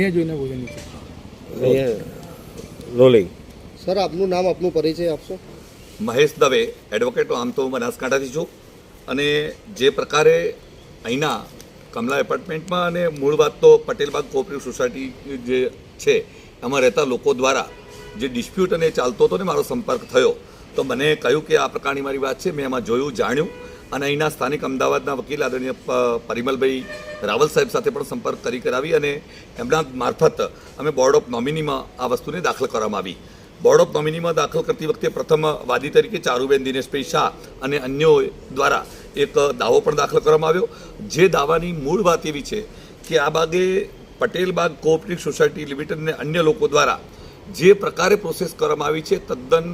અહીંયા જોઈને બોલે નીચે? રોલિંગ સર આપનું નામ આપનું પરિચય આપશો? મહેશ દવે એડવોકેટ આમ તો હું બનાસકાંઠાથી છું. અને જે પ્રકારે અહીંના કમલા એપાર્ટમેન્ટમાં અને મૂળ વાત તો પટેલબાગ કોઓપરેટિવ સોસાયટી જે છે એમાં રહેતા લોકો દ્વારા જે ડિસ્પ્યુટ અને ચાલતો હતો ને મારો સંપર્ક થયો તો મને કહ્યું કે આ પ્રકારની મારી વાત છે મેં એમાં જોયું જાણ્યું. અને અહીંના સ્થાનિક અમદાવાદના વકીલ આદરણીય પરિમલભાઈ રાવલ સાહેબ સાથે પણ સંપર્ક કરી કરાવી અને એમના મારફત અમે બોર્ડ ઓફ નોમિનીમાં આ વસ્તુને દાખલ કરવામાં આવી. બોર્ડ ઓફ નોમિનીમાં દાખલ કરતી વખતે પ્રથમ વાદી તરીકે ચારુબેન દિનેશભાઈ શાહ અને અન્યો દ્વારા એક દાવો પણ દાખલ કરવામાં આવ્યો. જે દાવાની મૂળ વાત એવી છે કે આ બાગે Patel Baug cooperative society limited અને અન્ય લોકો દ્વારા જે પ્રકારે પ્રોસેસ કરવામાં આવી છે, તદ્દન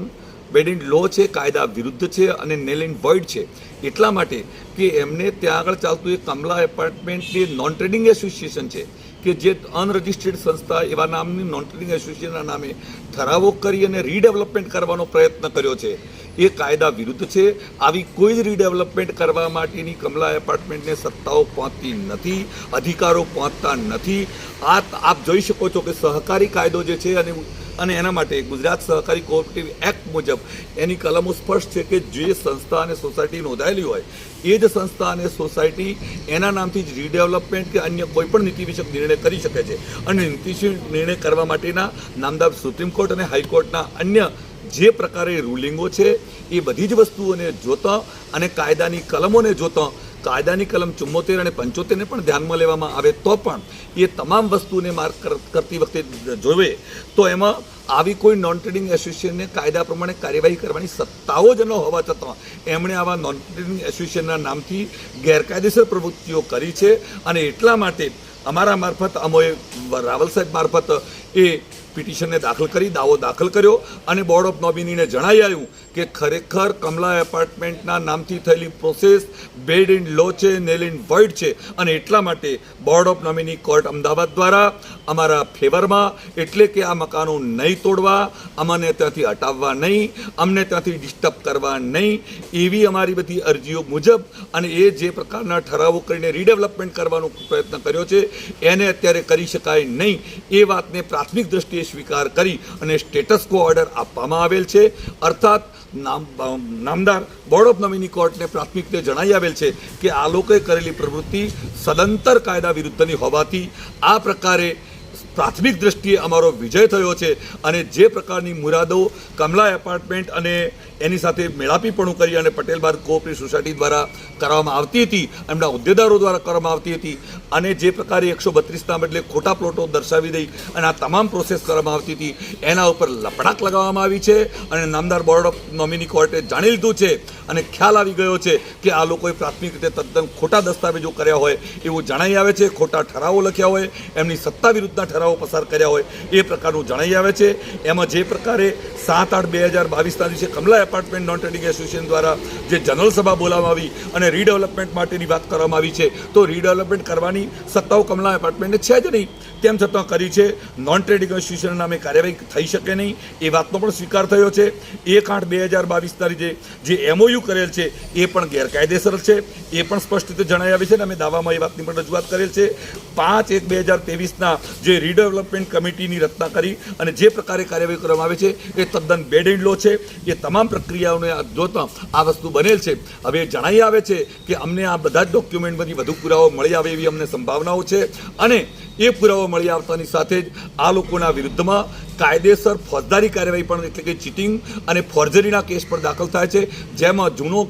બેડ ઇન લો છે, કાયદા વિરુદ્ધ છે અને નેલ વોઇડ છે. એટલા માટે કે એમને ત્યાં આગળ ચાલતું એક કમલા એપાર્ટમેન્ટ જે નોન ટ્રેડિંગ એસોસિએશન છે, કે જે અનરજિસ્ટર્ડ સંસ્થા એવા નામની નોન ટ્રેડિંગ એસોસિએશનના નામે ઠરાવો કરી અને રીડેવલપમેન્ટ કરવાનો પ્રયત્ન કર્યો છે. એ કાયદા વિરુદ્ધ છે. આવી કોઈ જ રીડેવલપમેન્ટ કરવા માટેની કમલા એપાર્ટમેન્ટને સત્તાઓ પહોંચતી નથી, અધિકારો પહોંચતા નથી. આ આપ જોઈ શકો છો કે સહકારી કાયદો જે છે અને અને એના માટે ગુજરાત સહકારી કોઓપરેટિવ એક્ટ મુજબ એની કલમો સ્પષ્ટ છે કે જે સંસ્થા અને સોસાયટી નોંધાયેલી હોય, એ જ સંસ્થા અને સોસાયટી એના નામથી જ રીડેવલપમેન્ટ કે અન્ય કોઈપણ નીતિ વિષયક નિર્ણય કરી શકે છે. અને નીતિશીલ નિર્ણય કરવા માટેના નામદાર સુપ્રીમ કોર્ટ અને હાઈકોર્ટના અન્ય જે પ્રકારે રૂલિંગો છે, એ બધી જ વસ્તુઓને જોતા અને કાયદાની કલમોને જોતા કાયદાની કલમ ચુમ્મોતેર અને પંચોતેરને પણ ધ્યાનમાં લેવામાં આવે તો પણ એ તમામ વસ્તુને માર્ક કર- કરતી વખતે જોવે, તો એમાં આવી કોઈ નોન ટ્રેડિંગ એસોસિએશનને કાયદા પ્રમાણે કાર્યવાહી કરવાની સત્તાઓ જ ન હોવા છતાં એમણે આવા નોન ટ્રેડિંગ એસોસિએશનના નામથી ગેરકાયદેસર પ્રવૃત્તિઓ કરી છે અને એટલા માટે અમારા મારફત, અમોએ રાવલ સાહેબ મારફત એ પિટિશનને દાખલ કરી, દાવો દાખલ કર્યો અને બોર્ડ ઓફ નોમિનીને જણાવી આવ્યું કે ખરેખર કમલા એપાર્ટમેન્ટના નામથી થયેલી પ્રોસેસ બેડ ઇન લો છે નેલ ઇન વર્ડ છે. અને એટલા માટે board of nominee court Ahmedabad દ્વારા અમારા ફેવરમાં એટલે કે આ મકાનો નહીં તોડવા, અમને ત્યાંથી હટાવવા નહીં, અમને ત્યાંથી ડિસ્ટર્બ કરવા નહીં, એવી અમારી બધી અરજીઓ મુજબ અને એ જે પ્રકારના ઠરાવો કરીને રીડેવલપમેન્ટ કરવાનો પ્રયત્ન કર્યો છે, એને અત્યારે કરી શકાય નહીં, એ વાતને પ્રાથમિક દ્રષ્ટિએ સ્વીકાર કરી અને સ્ટેટસ કો ઓર્ડર આપવામાં આવેલ છે. અર્થાત નામદાર બોર્ડ ઓફ નોમિની કોર્ટને પ્રાથમિક રીતે જણાવી આવેલ છે કે આ લોકોએ કરેલી પ્રવૃત્તિ સદંતર કાયદા વિરુદ્ધની હોવાથી આ પ્રકારે પ્રાથમિક દ્રષ્ટિએ અમારો વિજય થયો છે અને જે પ્રકારની મુરાદો, કમલા એપાર્ટમેન્ટ અને એની સાથે મેળાપીપણું કરી અને પટેલ ભારત કોઓપરેટિવ સોસાયટી દ્વારા કરવામાં આવતી હતી, એમના હોદ્દેદારો દ્વારા કરવામાં આવતી હતી અને જે પ્રકારે એકસો બત્રીસના બદલે ખોટા પ્લોટો દર્શાવી દઈ અને આ તમામ પ્રોસેસ કરવામાં આવતી હતી, એના ઉપર લપડાક લગાવવામાં આવી છે અને નામદાર બોર્ડ ઓફ નોમિની કોર્ટે જાણી લીધું છે અને ખ્યાલ આવી ગયો છે કે આ લોકોએ પ્રાથમિક રીતે તદ્દન ખોટા દસ્તાવેજો કર્યા હોય એવું જણાઈ આવે છે, ખોટા ઠરાવો લખ્યા હોય, એમની સત્તા વિરુદ્ધના ઠરાવો પસાર કર્યા હોય એ પ્રકારનું જણાઈ આવે છે. એમાં જે પ્રકારે સાત આઠ બે હજાર બાવીસના દિવસે Kamala apartment non trading association દ્વારા જે જનરલ સભા બોલાવવામાં આવી અને રીડેવલપમેન્ટ માટેની વાત કરવામાં આવી છે, તો રીડેવલપમેન્ટ કરવાની સત્તાઓ કમલા એપાર્ટમેન્ટને છે જ નહીં. તેમ છતાં કરી છે નોન ટ્રેડિંગ એસોસિએશન નામે કાર્યવાહી થઈ શકે નહીં. એ વાતનો પણ સ્વીકાર થયો છે. એક આઠ બે હજાર બાવીસના લીધે જે એમઓયુ કરેલ છે, એ પણ ગેરકાયદેસર છે. એ પણ સ્પષ્ટ રીતે જણાઈ આવી છે અને અમે દાવામાં એ વાતની પણ રજૂઆત કરેલ છે. પાંચ એક બે હજાર તેવીસના જે રીડેવલપમેન્ટ કમિટીની રચના કરી અને જે પ્રકારે કાર્યવાહી કરવામાં આવે છે, એ તદ્દન બેડ લો છે. એ તમામ પ્રક્રિયાઓને જોતમાં જોતા આ વસ્તુ બનેલ છે. હવે જણાઈ આવે છે કે અમને આ બધા જ ડોક્યુમેન્ટમાંથી વધુ પુરાવો મળી આવે એવી અમને સંભાવનાઓ છે. અને એ પુરાવો મળી આવતાની સાથે જ આ લોકોના વિરુદ્ધમાં કાયદેસર ફોજદારી કાર્યવાહી પણ એટલે કે ચીટિંગ અને ફોર્જરીના કેસ પણ દાખલ થાય છે. જેમાં જૂનો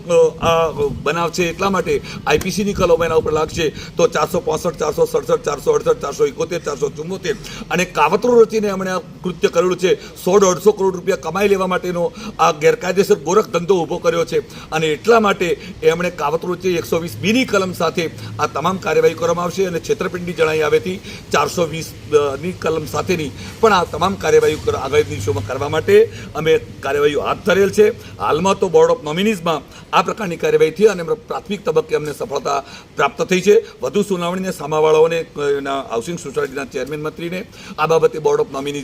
આ બનાવ છે એટલા માટે આઈપીસીની કલમ એના ઉપર લાગશે. તો ચારસો પાસઠ, ચારસો સડસઠ, ચારસો અડસઠ, ચારસો એકોતેર, ચારસો ચુમ્મોતેર અને કાવતરો રચીને એમણે આ કૃત્ય કરેલું છે. સો દોઢસો કરોડ રૂપિયા કમાઈ લેવા માટેનો આ ગેરકાયદેસર ગોરખ ધંધો ઊભો કર્યો છે અને એટલા માટે એમણે કાવતરો રચી એકસો વીસ બીની કલમ સાથે આ તમામ કાર્યવાહી કરવામાં આવશે અને છેતરપિંડી જણાઈ આવેથી ચારસો વીસની કલમ સાથેની પણ આ તમામ કાર્યવાહી કર- આગામી દિવસોમાં કરવા માટે અમે કાર્યવાહીઓ હાથ ધરેલ છે. હાલમાં તો બોર્ડ ઓફ નોમિનીઝમાં આ પ્રકારની કાર્યવાહી થઈ અને પ્રાથમિક તબક્કે અમને સફળતા પ્રાપ્ત થઈ છે. વધુ સુનાવણીને સામાવાળાઓને હાઉસિંગ સોસાયટીના ચેરમેન મંત્રીને, આ બાબતે બોર્ડ ઓફ નોમિની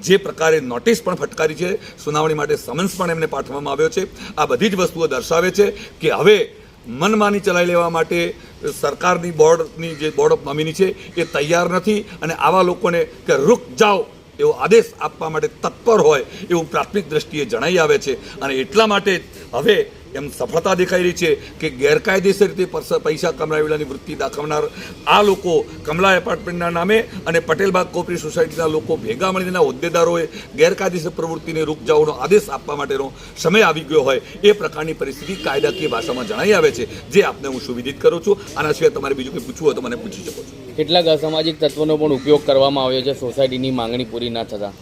જે પ્રકારે નોટિસ પણ ફટકારી છે, સુનાવણી માટે સમન્સ પણ એમને પાઠવવામાં આવ્યો છે. આ બધી જ વસ્તુઓ દર્શાવે છે કે હવે મનમાની ચલાવી લેવા માટે સરકારની બોર્ડની જે બોર્ડ ઓફ નોમિની છે એ તૈયાર નથી અને આવા લોકોને કે રૂક જાઓ એવો આદેશ આપવા માટે તત્પર હોય એવું પ્રાથમિક દ્રષ્ટિએ જણાઈ આવે છે. અને એટલા માટે હવે એમ સફળતા દેખાઈ રહી છે કે ગેરકાયદેસર રીતે પૈસા કમાવેલાની વૃત્તિ દાખવનાર આ લોકો કમલા એપાર્ટમેન્ટના નામે અને પટેલબાગ કોપરી સોસાયટીના લોકો ભેગા મળીને હોદ્દેદારોએ ગેરકાયદેસર પ્રવૃત્તિને રૂપ જાઓનો આદેશ આપવા માટેનો સમય આવી ગયો હોય એ પ્રકારની પરિસ્થિતિ કાયદાકીય ભાષામાં જણાઈ આવે છે. જે આપને હું સુવિધિત કરું છું. આના સિવાય તમારે બીજું કંઈ પૂછવું હોય તો મને પૂછી શકો છો. કેટલાક અસામાજિક તત્વોનો પણ ઉપયોગ કરવામાં આવ્યો છે. સોસાયટીની માંગણી પૂરી ના થતાં.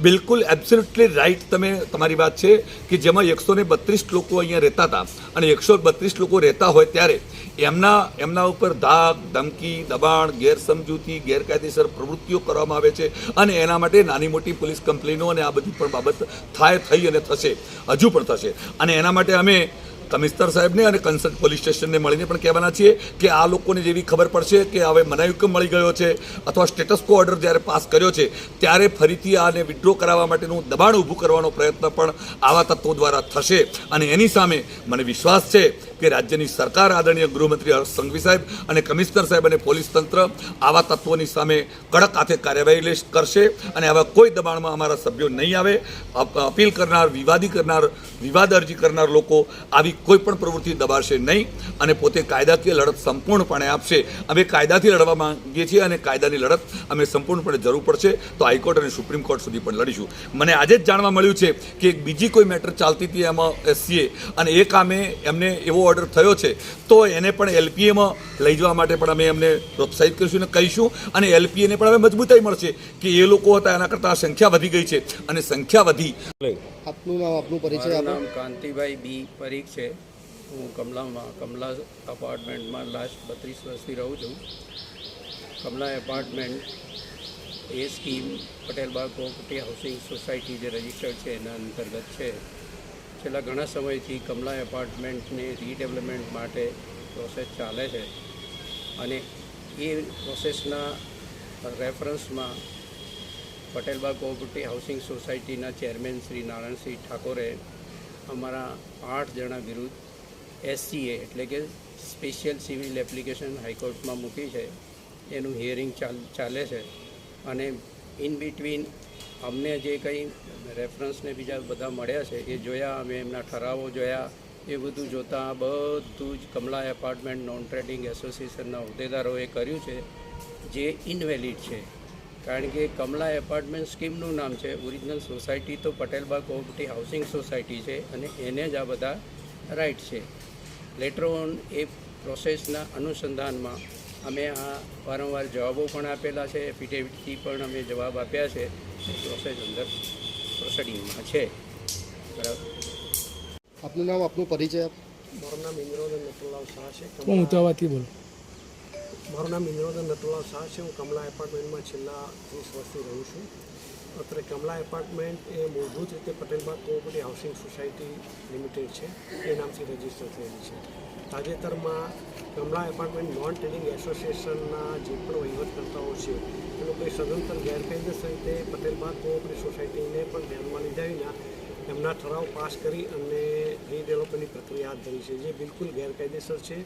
બિલકુલ એબ્સોલ્યુટલી રાઈટ તમે તમારી વાત છે કે જેમાં એકસો ને બત્રીસ લોકો અહીંયા રહેતા હતા. અને એકસો બત્રીસ લોકો રહેતા હોય ત્યારે એમના એમના ઉપર ધાક, ધમકી, દબાણ, ગેરસમજૂતી, ગેરકાયદેસર પ્રવૃત્તિઓ કરવામાં આવે છે. અને એના માટે નાની મોટી પોલીસ કમ્પ્લેનો અને આ બધી પણ બાબત થાય, થઈ અને થશે. હજુ પણ થશે. અને એના માટે અમે કમિશનર સાહેબને અને કન્સર્ટ પોલીસ સ્ટેશનને મળીને પણ કહેવાના છીએ કે આ લોકોને જેવી ખબર પડશે કે હવે મનાઈ મળી ગયો છે અથવા સ્ટેટસ કો ઓર્ડર જ્યારે પાસ કર્યો છે, ત્યારે ફરીથી આને વિડ્રો કરાવવા માટેનું દબાણ ઊભું કરવાનો પ્રયત્ન પણ આવા તત્વો દ્વારા થશે. અને એની સામે મને વિશ્વાસ છે કે રાજ્યની સરકાર આદરણીય ગૃહમંત્રી હર્ષ સંઘવી સાહેબ અને કમિશનર સાહેબ અને પોલીસ તંત્ર આવા તત્વોની સામે કડક હાથે કાર્યવાહી કરશે અને આવા કોઈ દબાણમાં અમારા સભ્યો નહીં આવે. અપ- અપીલ કરનાર, વિવાદી કરનાર, વિવાદ અરજી કરનાર લોકો આવી કોઈ પણ પ્રવૃત્તિ દબાશે નહીં અને પોતે કાયદાકીય લડત સંપૂર્ણપણે આપશે. અમે કાયદાથી લડવા માંગીએ છીએ અને કાયદાની લડત અમે સંપૂર્ણપણે જરૂર પડશે. તો હાઈકોર્ટ અને સુપ્રીમ કોર્ટ સુધી પણ લડીશું. મને આજે જ જાણવા મળ્યું છે કે બીજી કોઈ મેટર ચાલતી હતી એમાં એસસીએ અને એ કામે એમને એવો ઓર્ડર થયો છે તો એને પણ એલપીએમાં લઈ જવા માટે પણ અમે એમને પ્રોત્સાહિત કરીશું અને કહીશું. અને એલપીએને પણ હવે મજબૂતાઈ મળશે કે એ લોકો હતા એના કરતાં સંખ્યા વધી ગઈ છે અને સંખ્યા વધી. આપનું નામ આપનું પરિચય નામ કાંતિભાઈ બી પરીખ છે. હું કમલામાં કમલા અપાર્ટમેન્ટમાં લાસ્ટ બત્રીસ વર્ષથી રહું છું. કમલા એપાર્ટમેન્ટ એ scheme Patelbag cooperative housing society જે રજિસ્ટર્ડ છે એના અંતર્ગત છે. છેલ્લા ઘણા સમયથી કમલા એપાર્ટમેન્ટને રીડેવલપમેન્ટ માટે પ્રોસેસ ચાલે છે અને એ પ્રોસેસના રેફરન્સમાં પટેલબાગ કોઓપરેટિવ હાઉસિંગ સોસાયટીના ચેરમેન શ્રી નારાયણસિંહ ઠાકોરે અમારા આઠ જણા વિરુદ્ધ એસસીએ એટલે કે સ્પેશિયલ સિવિલ એપ્લિકેશન હાઈકોર્ટમાં મૂકી છે. એનું હિયરિંગ ચાલ છે અને ઇન બિટવીન અમને જે કંઈ રેફરન્સને બીજા બધા મળ્યા છે, એ જોયા, અમે એમના ઠરાવો જોયા, એ બધું જોતાં બધું જ કમલા એપાર્ટમેન્ટ નોન ટ્રેડિંગ એસોસિએશનના હોદ્દેદારોએ કર્યું છે, જે ઇનવેલિડ છે. કારણ કે કમલા એપાર્ટમેન્ટ સ્કીમનું નામ છે ઓરિજિનલ સોસાયટી તો પટેલબાગ કોઓપરેટિવ હાઉસિંગ સોસાયટી છે અને એને જ આ બધા રાઇટ છે. લેટર ઓન એ પ્રોસેસના અનુસંધાનમાં અમે આ વારંવાર જવાબો પણ આપેલા છે એફિડેવિટથી પણ અમે જવાબ આપ્યા છે. પ્રોસેસ અંદર પ્રોસેડિંગમાં છે. બરાબર. આપનું નામ આપનું પરિચય આપો? મારું નામ ઇન્દ્રોદન નટુલાલ શાહ છે. હું ઊંચાવાથી બોલું. મારું નામ ઇન્દ્રોદન નટુલાલ શાહ છે. હું કમલા એપાર્ટમેન્ટમાં છેલ્લા ત્રીસ વર્ષથી રહું છું. અત્યારે કમલા એપાર્ટમેન્ટ એ મૂળભૂત રીતે Patelbaug cooperative housing society limited છે. એ નામથી રજિસ્ટર થયેલી છે. તાજેતરમાં કમલા એપાર્ટમેન્ટ નોન ટ્રેડિંગ એસોસિએશનના જે પણ વહીવટકર્તાઓ છે, એ લોકોએ સદંતર ગેરકાયદેસર રીતે પટેલબાગ કોઓપરેટિવ સોસાયટીને પણ ધ્યાનમાં લીધા વિના એમના ઠરાવ પાસ કરી અને રીડેવલપમેન્ટની પ્રક્રિયા હાથ ધરી છે, જે બિલકુલ ગેરકાયદેસર છે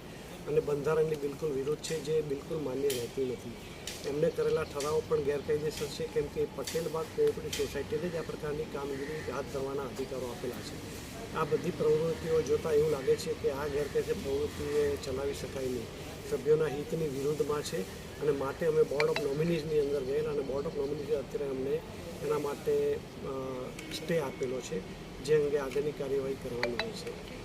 અને બંધારણની બિલકુલ વિરુદ્ધ છે, જે બિલકુલ માન્ય રહેતી નથી. એમને કરેલા ઠરાવો પણ ગેરકાયદેસર છે, કેમ કે પટેલબાગ કોઓપરેટિવ સોસાયટીને જ આ પ્રકારની કામગીરી હાથ ધરવાના અધિકારો આપેલા છે. આ બધી પ્રવૃત્તિઓ જોતાં એવું લાગે છે કે આ ગેરકાયદેસર પ્રવૃત્તિએ ચલાવી શકાય નહીં. સભ્યોના હિતની વિરુદ્ધમાં છે અને માટે અમે બોર્ડ ઓફ નોમિનીઝની અંદર ગયેલા અને બોર્ડ ઓફ નોમિનીઝે અત્યારે અમને એના માટે સ્ટે આપેલો છે, જે અંગે આગળની કાર્યવાહી કરવાની હોય છે.